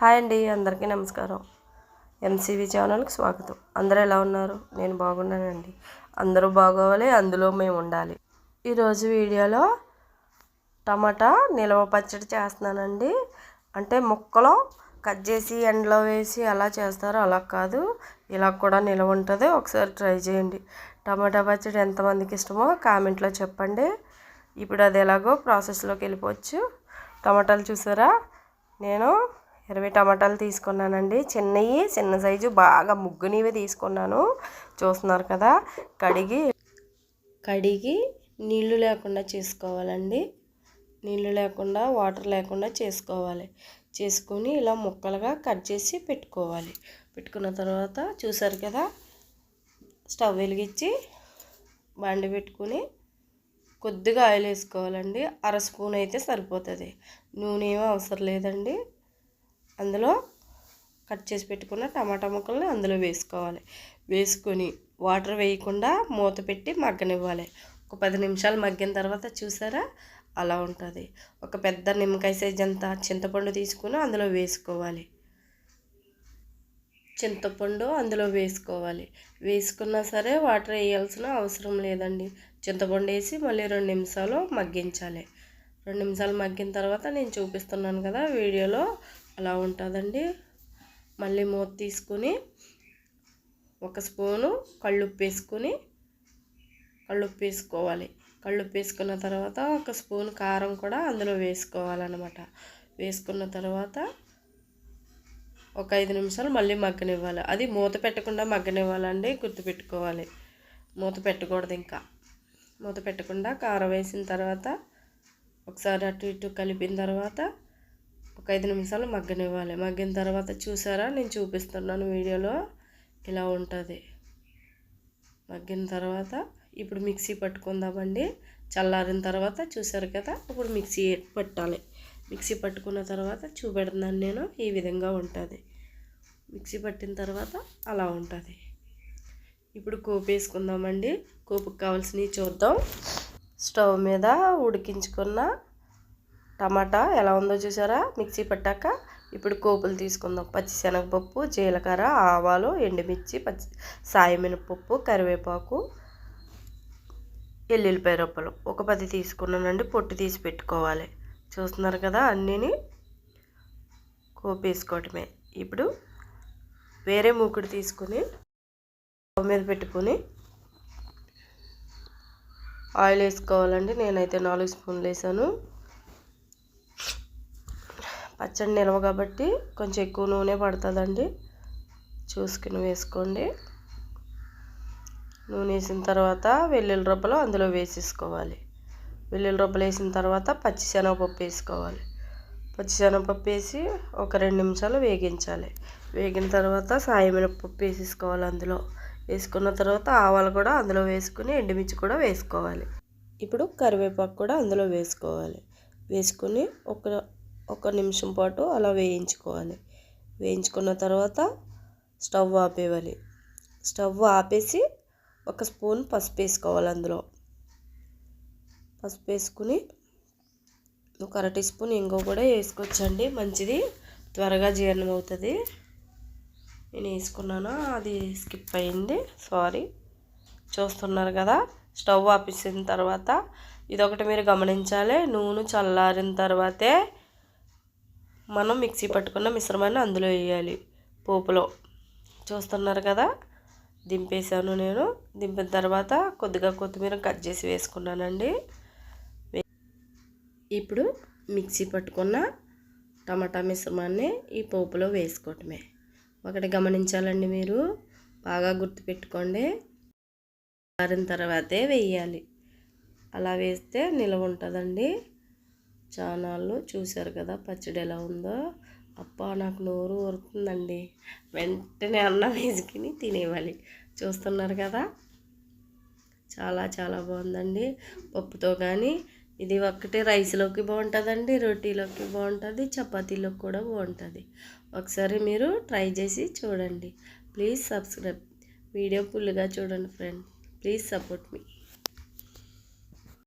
Hi అండి అందరికీ నమస్కారం. ఎంసీవీ ఛానల్కి స్వాగతం. అందరూ ఎలా ఉన్నారు? నేను బాగున్నానండి. అందరూ బాగోవాలి అందులో మేము ఉండాలి. ఈరోజు వీడియోలో టమాటా నిలవ పచ్చడి చేస్తున్నానండి. అంటే ముక్కలు కట్ చేసి ఎండలో వేసి అలా చేస్తారో అలా కాదు. ఇలా కూడా నిలవ ఉంటుంది. ఒకసారి ట్రై చేయండి. టమాటా పచ్చడి ఎంతమందికి ఇష్టమో కామెంట్లో చెప్పండి. ఇప్పుడు అది ఎలాగో ప్రాసెస్లోకి వెళ్ళిపోవచ్చు. టమాటాలు చూసారా? నేను ఇరవై టమాటాలు తీసుకున్నానండి. చిన్నవి చిన్న సైజు బాగా ముగ్గునివి తీసుకున్నాను. చూస్తున్నారు కదా కడిగి కడిగి నీళ్ళు లేకుండా చేసుకోవాలండి. నీళ్ళు లేకుండా వాటర్ లేకుండా చేసుకోవాలి. చేసుకొని ఇలా ముక్కలుగా కట్ చేసి పెట్టుకోవాలి. పెట్టుకున్న తర్వాత చూసారు కదా స్టవ్ వెలిగించి బండి పెట్టుకుని కొద్దిగా ఆయిల్ వేసుకోవాలండి. అర స్పూన్ అయితే సరిపోతుంది. నూనె ఏమీ అవసరం లేదండి. అందులో కట్ చేసి పెట్టుకున్న టమాటా ముక్కల్ని అందులో వేసుకోవాలి. వేసుకొని వాటర్ వేయకుండా మూత పెట్టి మగ్గనివ్వాలి. ఒక పది నిమిషాలు మగ్గిన తర్వాత చూసారా? అలా ఉంటుంది. ఒక పెద్ద నిమ్మకాయ సైజ్ అంత చింతపండు తీసుకుని అందులో వేసుకోవాలి. చింతపండు అందులో వేసుకోవాలి. వేసుకున్నా సరే వాటర్ వేయాల్సిన అవసరం లేదండి. చింతపండు వేసి మళ్ళీ రెండు నిమిషాలు మగ్గించాలి. రెండు నిమిషాలు మగ్గిన తర్వాత నేను చూపిస్తున్నాను కదా వీడియోలో అలా ఉంటుందండి. మళ్ళీ మూత తీసుకుని ఒక స్పూను కళ్ళుప్పు వేసుకుని కళ్ళుప్పు వేసుకోవాలి కళ్ళుప్పు వేసుకున్న తర్వాత ఒక స్పూన్ కారం కూడా అందులో వేసుకోవాలన్నమాట. వేసుకున్న తర్వాత ఒక ఐదు నిమిషాలు మళ్ళీ మగ్గనివ్వాలి. అది మూత పెట్టకుండా మగ్గనివ్వాలండి గుర్తుపెట్టుకోవాలి. మూత పెట్టకూడదు ఇంకా. మూత పెట్టకుండా కారం వేసిన తర్వాత ఒకసారి అటు ఇటు కలిపిన తర్వాత ఒక ఐదు నిమిషాలు మగ్గనివ్వాలి. మగ్గిన తర్వాత చూసారా? నేను చూపిస్తున్నాను వీడియోలో ఇలా ఉంటుంది. మగ్గిన తర్వాత ఇప్పుడు మిక్సీ పట్టుకుందామండి. చల్లారిన తర్వాత చూసారు కదా? ఇప్పుడు మిక్సీ పట్టాలి. మిక్సీ పట్టుకున్న తర్వాత చూపెడుతున్నాను నేను. ఈ విధంగా ఉంటుంది. మిక్సీ పట్టిన తర్వాత అలా ఉంటుంది. ఇప్పుడు కోపు వేసుకుందామండి. కోపుకి కావాల్సినవి చూద్దాం. స్టవ్ మీద ఉడికించుకున్న టమాటా ఎలా ఉందో చూసారా? మిక్సీ పట్టాక ఇప్పుడు కోపులు తీసుకుందాం. పచ్చిశనగపప్పు జీలకర్ర ఆవాలు ఎండుమిర్చి పచ్చి సాయమినపప్పు కరివేపాకు ఎల్లుల్లిపాయ రొప్పలు. ఒక పది తీసుకున్నానండి. పొట్టు తీసి పెట్టుకోవాలి. చూస్తున్నారు కదా అన్నీని కోపేసుకోవటమే. ఇప్పుడు వేరే మూకుడు తీసుకుని స్టవ్ మీద పెట్టుకొని ఆయిల్ వేసుకోవాలండి. నేనైతే నాలుగు స్పూన్లు వేసాను. పచ్చడి నిల్వ కాబట్టి కొంచెం ఎక్కువ నూనె పడుతుందండి. చూసుకుని వేసుకోండి. నూనె వేసిన తర్వాత వెల్లుల్లి రొబ్బలు అందులో వేసేసుకోవాలి. వెల్లుల్లి రొబ్బలు వేసిన తర్వాత పచ్చిశనగపప్పు వేసుకోవాలి. పచ్చిశనగపప్పు వేసి ఒక రెండు నిమిషాలు వేగించాలి. వేగిన తర్వాత సాయమినపప్పు వేసేసుకోవాలి అందులో. వేసుకున్న తర్వాత ఆవాలు కూడా అందులో వేసుకుని ఎండుమిర్చి కూడా వేసుకోవాలి. ఇప్పుడు కరివేపాకు కూడా అందులో వేసుకోవాలి. వేసుకుని ఒక ఒక నిమిషం పాటు అలా వేయించుకోవాలి. వేయించుకున్న తర్వాత స్టవ్ ఆపేయాలి. స్టవ్ ఆపేసి ఒక స్పూన్ పసుపు వేసుకోవాలి అందులో. పసుపు వేసుకుని ఒక అర టీ స్పూన్ ఇంగో కూడా వేసుకోవచ్చండి. మంచిది. త్వరగా జీర్ణం అవుతుంది. నేను వేసుకున్నాను? అది స్కిప్ అయింది. సారీ. చూస్తున్నారు కదా? స్టవ్ ఆపేసిన తర్వాత ఇదొకటి మీరు గమనించాలి. నూనె చల్లారిన తర్వాతే మనం మిక్సీ పట్టుకున్న మిశ్రమాన్ని అందులో వేయాలి. పోపులో. చూస్తున్నారు కదా? దింపేసాను నేను. దింపిన తర్వాత కొద్దిగా కొత్తిమీర కట్ చేసి వేసుకున్నానండి. ఇప్పుడు మిక్సీ పట్టుకున్న టమాటా మిశ్రమాన్ని ఈ పోపులో వేసుకోవటమే. ఒకటి గమనించాలండి మీరు. బాగా గుర్తుపెట్టుకోండి. ఆరిన తర్వాతే వేయాలి. అలా వేస్తే నిలవ ఉంటుందండి. ఛానల్లో చూశారు కదా పచ్చడి ఎలా ఉందో. అప్ప నాకు నోరు ఊరుతుందండి. వెంటనే అన్నం వేసుకుని తినేవాలి. చూస్తున్నారు కదా? చాలా చాలా బాగుందండి. పప్పుతో కానీ ఇది ఒక్కటే రైస్లోకి బాగుంటుందండి రొటీలోకి బాగుంటుంది చపాతీలోకి కూడా బాగుంటుంది. ఒకసారి మీరు ట్రై చేసి చూడండి. Please subscribe. వీడియో ఫుల్గా చూడండి ఫ్రెండ్. Please support me.